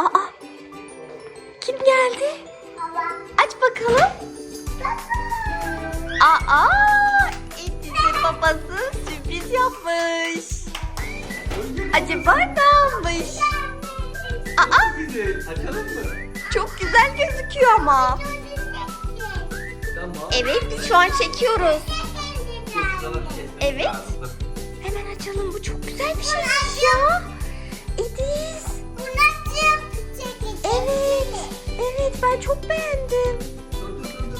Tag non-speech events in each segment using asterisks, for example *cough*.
Aa! Kim geldi? Aç bakalım. Aa! Ediz'in babası sürpriz yapmış. Acaba ne almış? Aa! Açalım mı? Çok güzel gözüküyor ama. Evet biz şu an çekiyoruz. Şey Evet. Hemen açalım. Bu çok güzel bir şeymiş ya. Ben çok beğendim.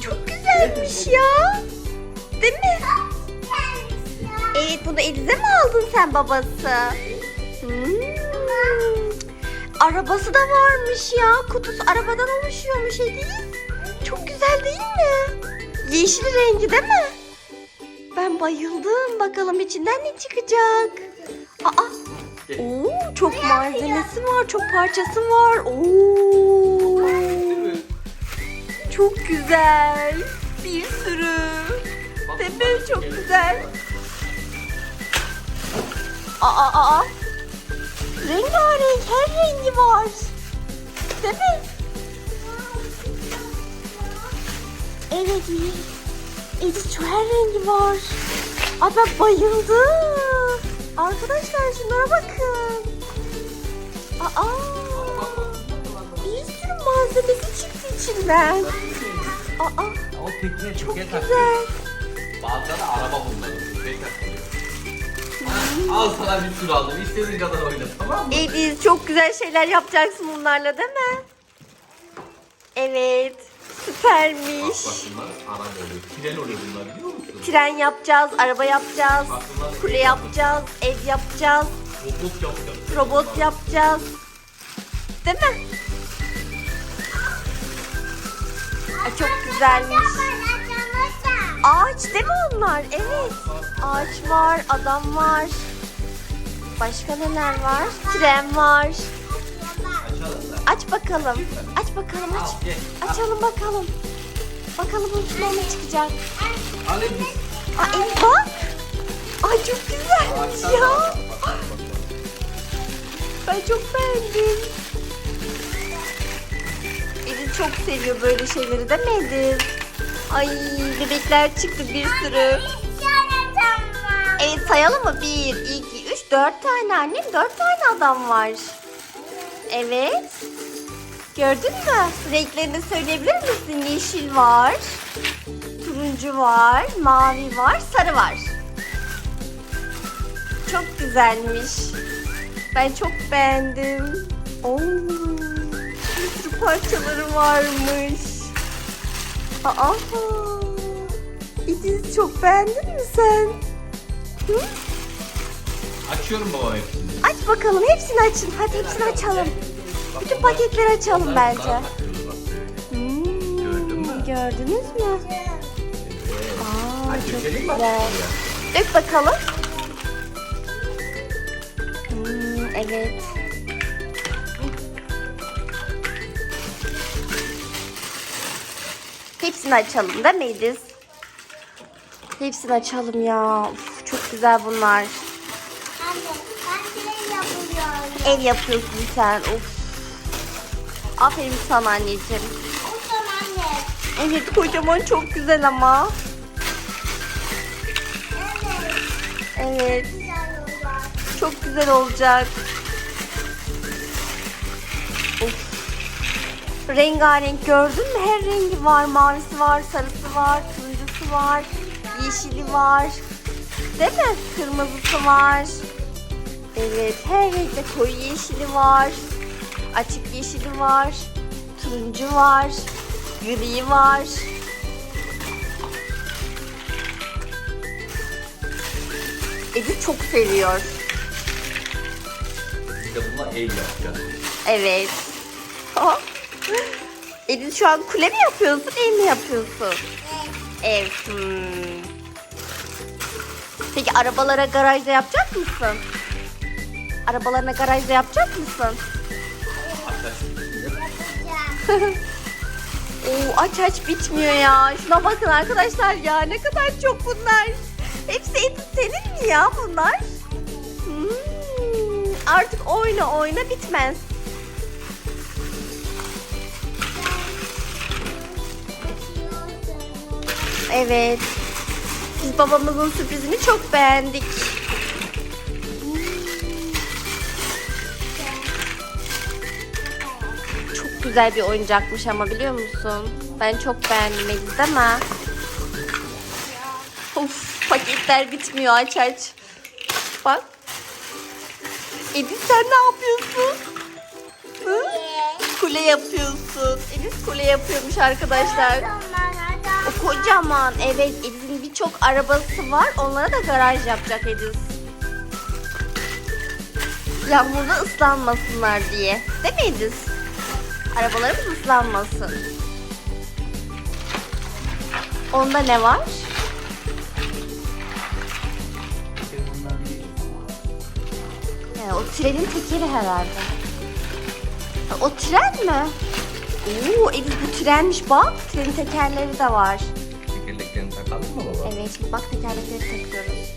Çok güzelmiş ya. Değil mi? Evet bunu Ediz'e mi aldın sen babası? Hmm. Arabası da varmış ya. Kutusu arabadan oluşuyormuş Ediz. Çok güzel değil mi? Yeşil rengi değil mi? Ben bayıldım. Bakalım içinden ne çıkacak? Aa, oo, çok malzemesi var, çok parçası var. Oo? Çok güzel. Bir sürü. Mi? bak, Çok güzel. Aa, aa, aa. Rengarenk her rengi var. Mi? Evet. Edis şu her rengi var. Aa ben bayıldım. Arkadaşlar şunlara bakın. Aa. Bir sürü malzemesi çıktı içinden. Aa. O tekne Çok güzel. Bazıları araba bunları. Takıyor. Al sana bir sürü aldım. İstediğin kadar oyna tamam mı? Ediz çok güzel şeyler yapacaksın bunlarla değil mi? Evet. Bak Süpermiş. bak bunlar araba oluyor. Tren oluyor bunlar biliyor musun? Tren yapacağız, araba yapacağız, kule yapacağız, ev yapacağız, Robot yapacağız. robot yapacağız. Değil mi? Ay, çok güzelmiş. Ağaç değil mi onlar? Evet. Ağaç var, adam var. Başka neler var? Tren var. Aç bakalım. Aç bakalım aç. Açalım bakalım. Bakalım bunun ne çıkacak. Aa Elif bak. Ay çok güzelmiş ya. Ben çok beğendim. Çok seviyor böyle şeyleri değil mi Elif? Ay bebekler çıktı bir sürü. Evet sayalım mı? Bir, iki, üç, dört tane annem. Dört tane adam var. Evet. Gördün mü? Renklerini söyleyebilir misin? Yeşil var. Turuncu var. Mavi var. Sarı var. Çok güzelmiş. Ben çok beğendim. Oo, parçaları varmış. Aa, İdiz çok beğendin mi sen? Hı? Açıyorum baba hepsini. Aç bakalım hepsini açın. Hadi hepsini açalım. Bütün paketleri açalım bence. Hmm, Gördün mü? Gördünüz mü? Aa, Hadi çok dökelim mi? güzel. Dök bakalım. Hmm, evet. Hepsini açalım değil mi? Hepsini açalım ya. Uf, çok güzel bunlar. Ev yapıyorsun sen. Of. Aferin sana anneciğim. Evet kocaman çok güzel ama. Evet. Çok güzel olacak. Rengarenk gördün mü? Her rengi var. Mavisi var, sarısı var, turuncusu var, yeşili var. Değil mi? Kırmızısı var. Evet, her renkte koyu yeşili var. Açık yeşili var. Turuncu var. Gri var. Edip çok seviyor. Biz de bununla el yapacağız. Evet. Edil şu an kule mi yapıyorsun, ev mi yapıyorsun? Ev. hmm. Peki arabalara garajda yapacak mısın? Arabalarına garajda yapacak mısın? *laughs* Oo, aç aç bitmiyor ya. Şuna bakın arkadaşlar ya ne kadar çok bunlar. Hepsi Edil senin mi ya bunlar? Hmm, artık oyna oyna bitmez. Evet. Biz babamızın sürprizini çok beğendik. Çok güzel bir oyuncakmış ama biliyor musun? Ben çok beğendim Ediz mi? Of paketler bitmiyor aç aç. Bak. Ediz sen ne yapıyorsun? Hı? Kule yapıyorsun. Ediz kule yapıyormuş arkadaşlar. Kocaman evet Ediz'in birçok arabası var. Onlara da garaj yapacak Ediz. Yağmurda ıslanmasınlar diye. Değil mi Ediz? Arabalarımız ıslanmasın. Onda ne var? He, o trenin tekeri herhalde. Ha, O tren mi? Oo, Ediz bu trenmiş bak. Trenin tekerleri de var. Tekerleklerini takalım mı baba? Evet şimdi bak tekerlekleri takıyoruz.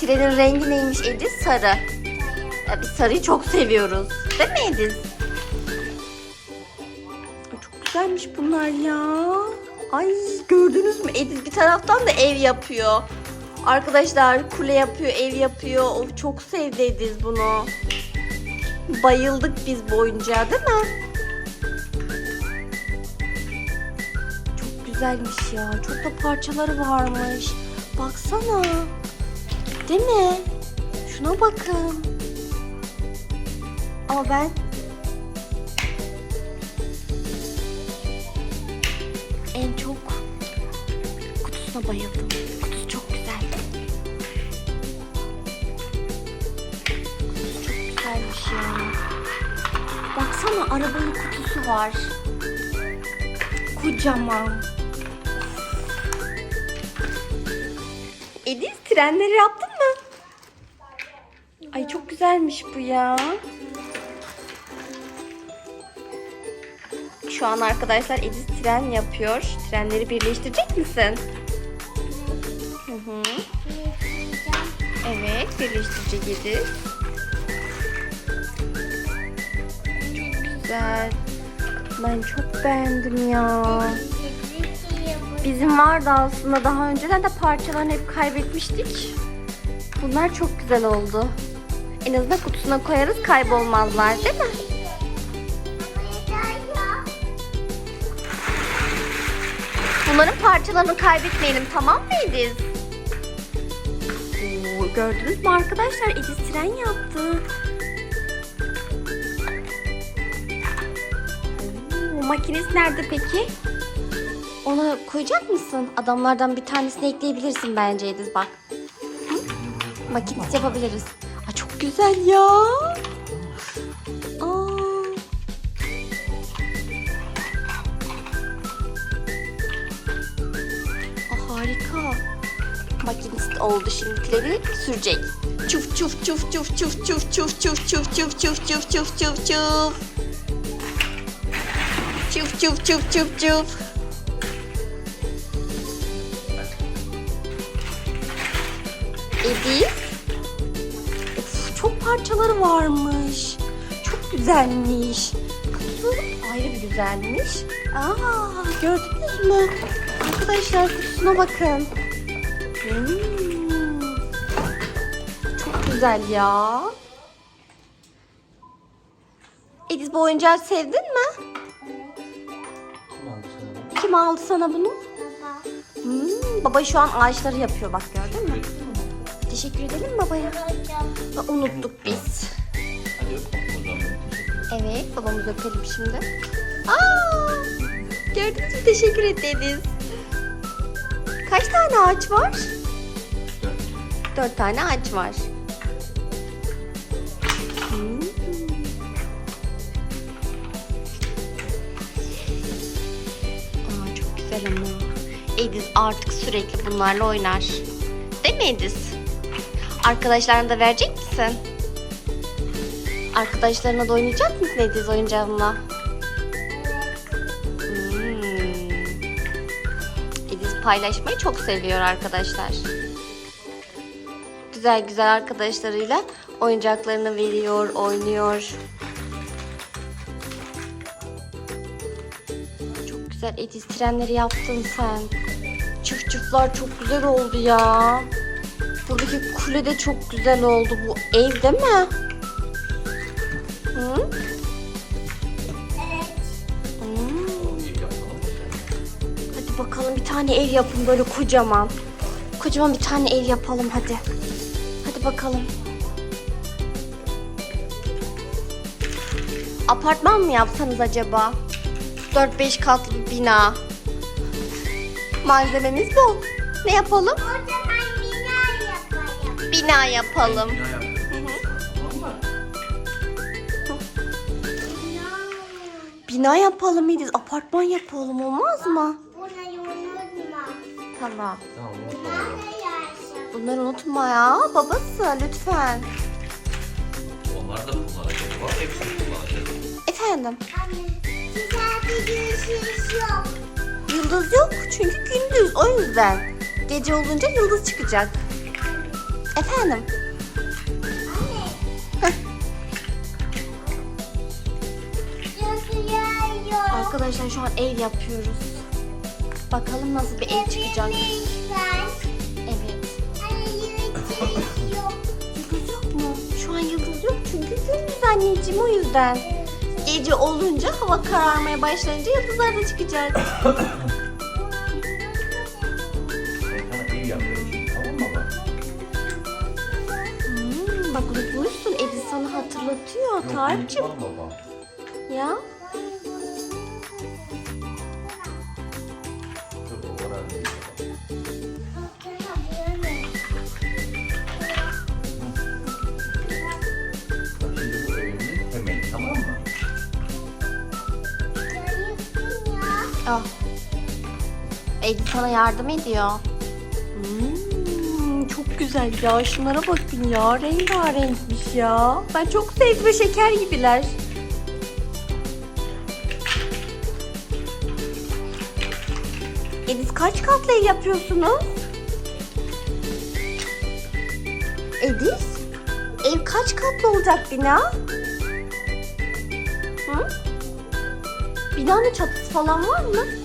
Trenin rengi neymiş Ediz? Sarı. Ya biz sarıyı çok seviyoruz. Değil mi Ediz? Ay, Çok güzelmiş bunlar ya. Ay gördünüz mü? Ediz bir taraftan da ev yapıyor. Arkadaşlar kule yapıyor, ev yapıyor. Of çok sevdi Ediz bunu. Bayıldık biz bu oyuncağa değil mi? Çok güzelmiş ya. Çok da parçaları varmış. Baksana. Değil mi? Şuna bakın. Ama ben en çok kutusuna bayıldım. Güzelmiş ya. Baksana arabanın kutusu var. Kocaman. Ediz trenleri yaptın mı? Ay çok güzelmiş bu ya. Şu an arkadaşlar Ediz tren yapıyor. Trenleri birleştirecek misin? Hı hı. Evet birleştirecek Ediz. Güzel. Ben çok beğendim ya. Bizim vardı aslında daha önceden de parçalarını hep kaybetmiştik. Bunlar çok güzel oldu. En azından kutusuna koyarız kaybolmazlar değil mi? Bunların parçalarını kaybetmeyelim tamam mı Ediz? Oo, gördünüz mü arkadaşlar Ediz tren yaptı. Makinesi nerede peki? Ona koyacak mısın? Adamlardan bir tanesini ekleyebilirsin bence Ediz bak. Hı? Yapabiliriz. Aa, çok güzel ya. Aa. Aa, harika. Makinist oldu şimdi treni sürecek. Çuf çuf çuf çuf çuf çuf çuf çuf çuf çuf çuf çuf çuf çuf çuf. Çuf çuf çuf çuf çuf. Ediz. Of, çok parçaları varmış. Çok güzelmiş. Kutusu ayrı bir güzelmiş. Aa, gördünüz mü? Arkadaşlar kutusuna bakın. Hmm. Çok güzel ya. Ediz bu oyuncağı sevdin mi? Kim aldı sana bunu? Hmm, baba şu an ağaçları yapıyor bak gördün mü? Teşekkür edelim mi babaya? Ha, unuttuk biz. Evet babamızı öpelim şimdi. Aa, gördünüz mü? Teşekkür ederiz. Kaç tane ağaç var? Dört tane ağaç var. Hmm. Ama. Ediz artık sürekli bunlarla oynar. Değil mi Ediz? Arkadaşlarına da verecek misin? Arkadaşlarına da oynayacak mısın Ediz oyuncağınla? Hmm. Ediz paylaşmayı çok seviyor arkadaşlar. Güzel güzel arkadaşlarıyla oyuncaklarını veriyor, oynuyor. Güzel Ediz trenleri yaptın sen. Çıf çıflar çok güzel oldu ya. Buradaki kule de çok güzel oldu. Bu ev değil mi? Hı? Yapalım. Hadi bakalım bir tane ev yapın böyle kocaman. Kocaman bir tane ev yapalım hadi. Hadi bakalım. Apartman mı yapsanız acaba? 4-5 katlı bir bina. Malzememiz bol. Ne yapalım? Bina yapalım. Bina yapıyoruz. Tamam mı? Bina yapalım Ediz. Apartman yapalım olmaz mı? Tamam. Tamam unutma. Bunları unutma ya babası lütfen. Onlar da Efendim yıldız yok çünkü gündüz o yüzden. Gece olunca yıldız çıkacak. Efendim arkadaşlar şu an ev yapıyoruz. Bakalım nasıl bir ev çıkacak. Evet. *laughs* Yıldız yok mu? Şu an yıldız yok çünkü gündüz anneciğim o yüzden. Gece olunca hava kararmaya başlayınca yıldızlar da çıkacak. Ben sana ev yapıyorum şimdi tamam mı baba? Hmm, bak unutmuşsun Edis sana hatırlatıyor Yok, Tarık'cığım. unutmam baba. Ya Edis sana yardım ediyor. Hmm, çok güzel ya şunlara bakın ya rengarenkmiş ya. Ben çok sevdim şeker gibiler. Edis kaç katlı ev yapıyorsunuz? Edis? Ev kaç katlı olacak bina? Hı? Binanın çatısı falan var mı?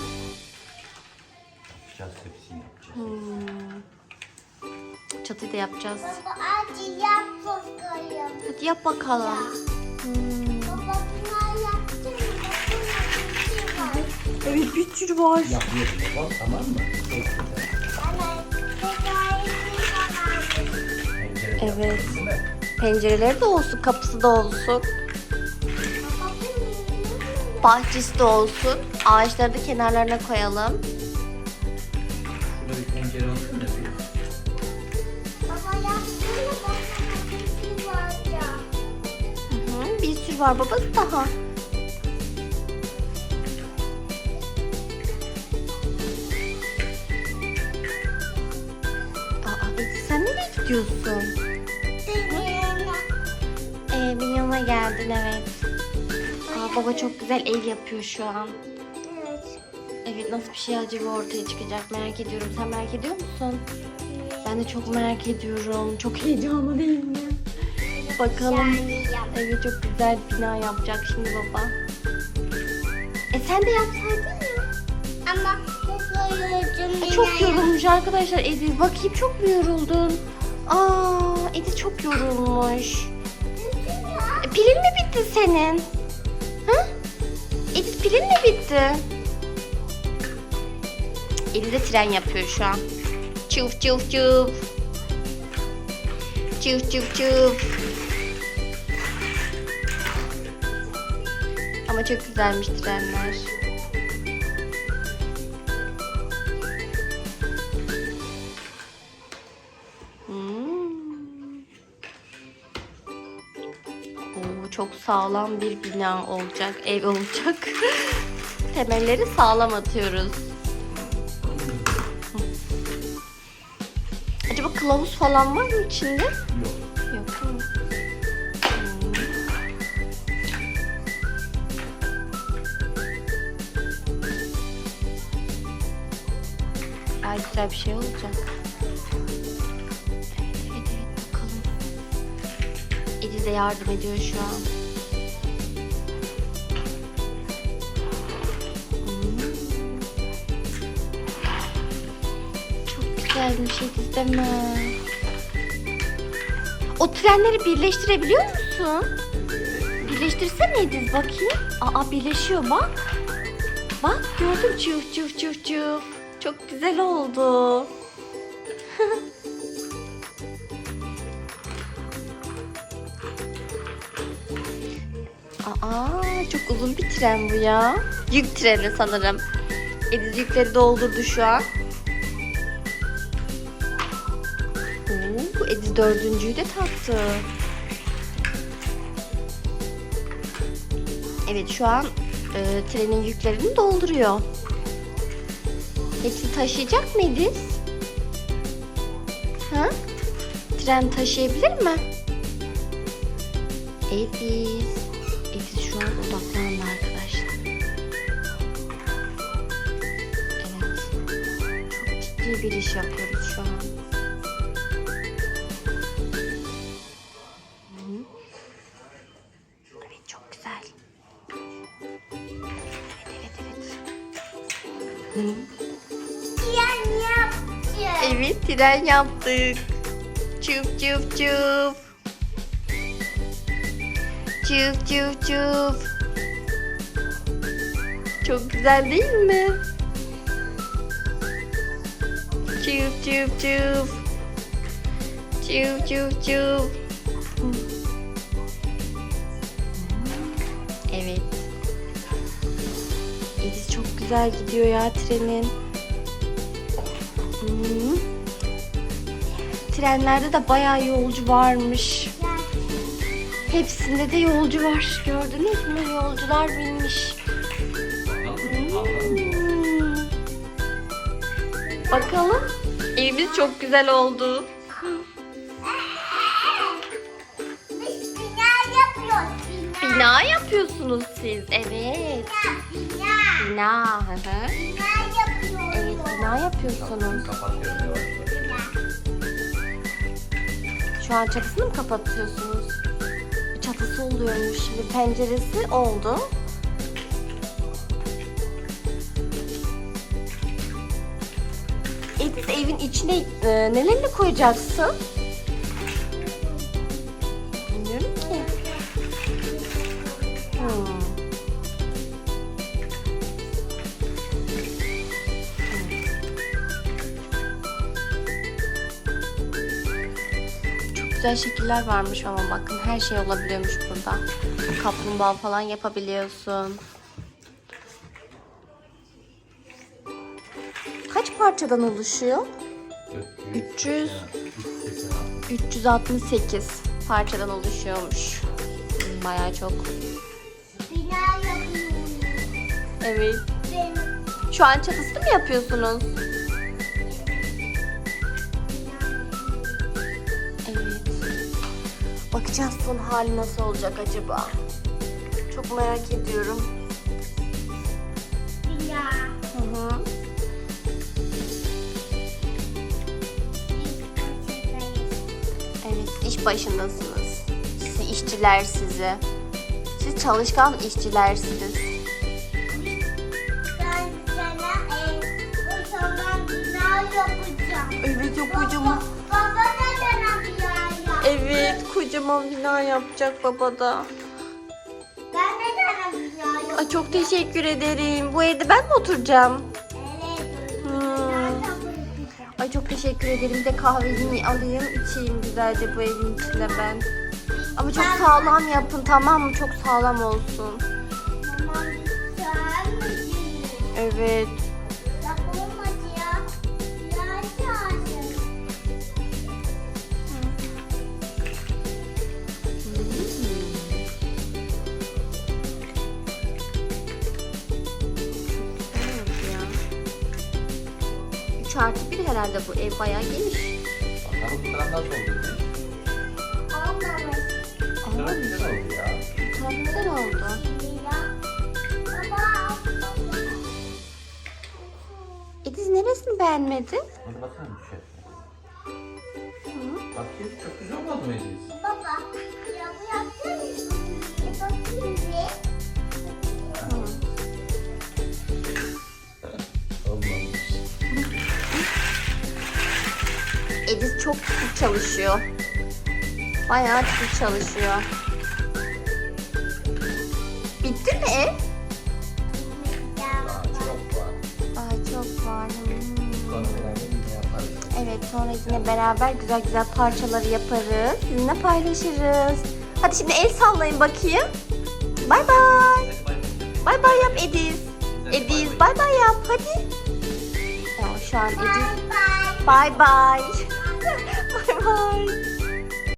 Çatıyı da yapacağız. Hadi yap bakalım. Hmm. Evet bir sürü var. Yapıyoruz baba tamam mı? Evet. Pencereleri de olsun, kapısı da olsun. Bahçesi de olsun. Ağaçları da kenarlarına koyalım. Şurada bir pencere olsun bir. Bir sürü var babası daha. Sen nereye gidiyorsun? Ee, benim yanıma geldin evet. Aa, baba çok güzel ev yapıyor şu an. Evet nasıl bir şey acaba ortaya çıkacak merak ediyorum. Sen merak ediyor musun? Ben de çok merak ediyorum. Çok heyecanlı değil mi? Bakalım. Evet çok güzel bina yapacak şimdi baba. E sen de yapsaydın ya. Ama çok yoruldum. E, çok yorulmuş arkadaşlar Ediz. Bakayım çok mu yoruldun? Aa Ediz çok yorulmuş. E, pilin mi bitti senin? Hı? Ediz pilin mi bitti? De tren yapıyor şu an. Çuf çuf çuf. Çuf çuf çuf. Ama çok güzelmiş trenler. Hmm. Çok sağlam bir bina olacak, ev olacak. *laughs* Temelleri sağlam atıyoruz. Acaba kılavuz falan var mı içinde? Yok daha güzel bir şey olacak. Evet, bakalım. Edize yardım ediyor şu an. Hmm. Çok güzelmiş şey Edize mi? O trenleri birleştirebiliyor musun? Birleştirsene Ediz bakayım. Aa birleşiyor bak. Bak gördüm çuf çuf çuf çuf. Güzel oldu. *laughs* Aa çok uzun bir tren bu ya. Yük treni sanırım. Ediz yükleri doldurdu şu an. Oo, Ediz dördüncüyü de taktı. Evet şu an e, trenin yüklerini dolduruyor. Hepsini taşıyacak mı Ediz? Ha? Tren taşıyabilir mi? Ediz. Ediz şu an odaklandı arkadaşlar. Evet. Çok ciddi bir iş yapıyoruz şu an. Evet çok güzel. Evet evet evet. Hı. Evet tren yaptık. Çuf çuf çuf. Çuf çuf çuf. Çok güzel değil mi? Çuf çuf çuf. Çuf çuf çuf. Evet. Ediz çok güzel gidiyor ya trenin. Hmm. Trenlerde de bayağı yolcu varmış. Hepsinde de yolcu var. Gördünüz mü? Yolcular binmiş. Hmm. Bakalım. Evimiz çok güzel oldu. Biz bina yapıyoruz. Bina. Bina yapıyorsunuz siz. Evet. Bina. Bina. Hı. Bina bina yapıyorsunuz. Şu an çatısını mı kapatıyorsunuz? Çatısı oluyormuş şimdi penceresi oldu. Ediz evin içine e, nelerini koyacaksın? Güzel şekiller varmış ama bakın her şey olabiliyormuş burada. Kaplumbağa falan yapabiliyorsun. Kaç parçadan oluşuyor? 300. 368 parçadan oluşuyormuş. Bayağı çok. Evet. Şu an çatısını mı yapıyorsunuz? Bakacağız son hali nasıl olacak acaba? Çok merak ediyorum. Bina. Hı hı. Evet, iş başındasınız. Siz işçiler sizi. Siz çalışkan işçilersiniz. Ben sana ev, o zaman bina yapacağım. Evet, yok Baba, baba da. Evet, kocaman bina yapacak baba da. Ben de bina yapacağım. Ay çok teşekkür ederim. Bu evde ben mi oturacağım? Evet. Hmm. Ay çok teşekkür ederim. Bir de kahvemi alayım, içeyim güzelce bu evin içinde ben. Ama çok sağlam yapın tamam mı? Çok sağlam olsun. Tamam, sen? Evet. 3 artı 1 herhalde bu ev bayağı geniş. Bakalım bu taraf nasıl oldu? Bu taraf güzel oldu ya. Güzel oldu. Ediz neresini beğenmedi? Hadi bakalım bir şey. Bakayım çok güzel olmadı mı Ediz? Baba. Ediz çok titiz çalışıyor. Bayağı titiz çalışıyor. Bitti mi ev? Daha çok var. Hmm. Evet sonra yine beraber güzel güzel parçaları yaparız. Sizinle paylaşırız. Hadi şimdi el sallayın bakayım. Bay bay. Bay bay. Yap Ediz. Ediz bay bay yap hadi. Ya şu an Ediz bay bay. Bay bay.